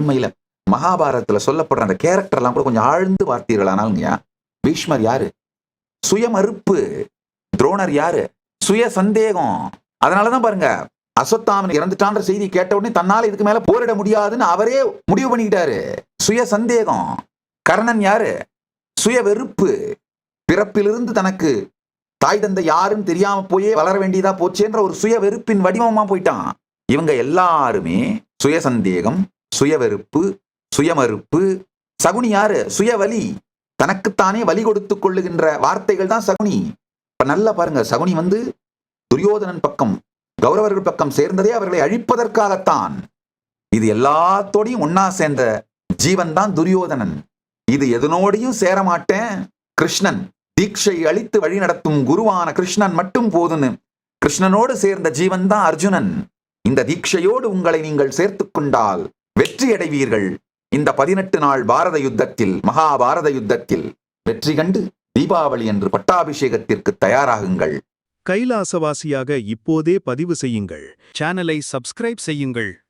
உண்மையில மகாபாரதத்துல சொல்லப்படுற அந்த கேரக்டர் எல்லாம் கூட கொஞ்சம் ஆழ்ந்து பார்த்தீர்களானாலுங்க பீஷ்மர் யாரு? சுயமறுப்பு. துரோணர் யாரு? சுய சந்தேகம் அதனாலதான் பாருங்க அசத்தாமன் இறந்துட்டான்ற செய்தி கேட்ட உடனே தன்னால இதுக்கு மேல போரிட முடியாதுன்னு அவரே முடிவு பண்ணிக்கிட்டாரு. சுய சந்தேகம் கர்ணன் யாரு? சுய வெறுப்பு பிறப்பிலிருந்து தனக்கு தாய் தந்தை யாருன்னு தெரியாம போயே வளர வேண்டியதா போச்சேன்ற ஒரு சுய வெறுப்பின் வடிவமா போயிட்டான். இவங்க எல்லாருமே சுய சந்தேகம் சுயவெறுப்பு சுயமறுப்பு சகுனி யாரு? சுயவலி. தனக்குத்தானே வலி கொடுத்துக் கொள்ளுகின்ற வார்த்தைகள் தான் சகுனி. இப்ப நல்லா பாருங்க சகுனி வந்து துரியோதனன் பக்கம் கௌரவர்கள் பக்கம் சேர்ந்ததே அவர்களை அழிப்பதற்காகத்தான். இது எல்லாத்தோடையும் ஒன்னா சேர்ந்த ஜீவன் தான் துரியோதனன். இது எதனோடையும் சேரமாட்டேன்? கிருஷ்ணன். தீட்சை அளித்து வழிநடத்தும் குருவான கிருஷ்ணன் மட்டும் போதுன்னு. கிருஷ்ணனோடு சேர்ந்த ஜீவன் தான் அர்ஜுனன். இந்த தீட்சையோடு உங்களை நீங்கள் சேர்த்து கொண்டால் வெற்றி அடைவீர்கள் இந்த பதினெட்டு நாள் பாரத யுத்தத்தில் மகாபாரத யுத்தத்தில் வெற்றி கண்டு தீபாவளி என்று பட்டாபிஷேகத்திற்கு தயாராகுங்கள். கைலாசவாசியாக இப்போதே பதிவு செய்யுங்கள். சேனலை சப்ஸ்கிரைப் செய்யுங்கள்.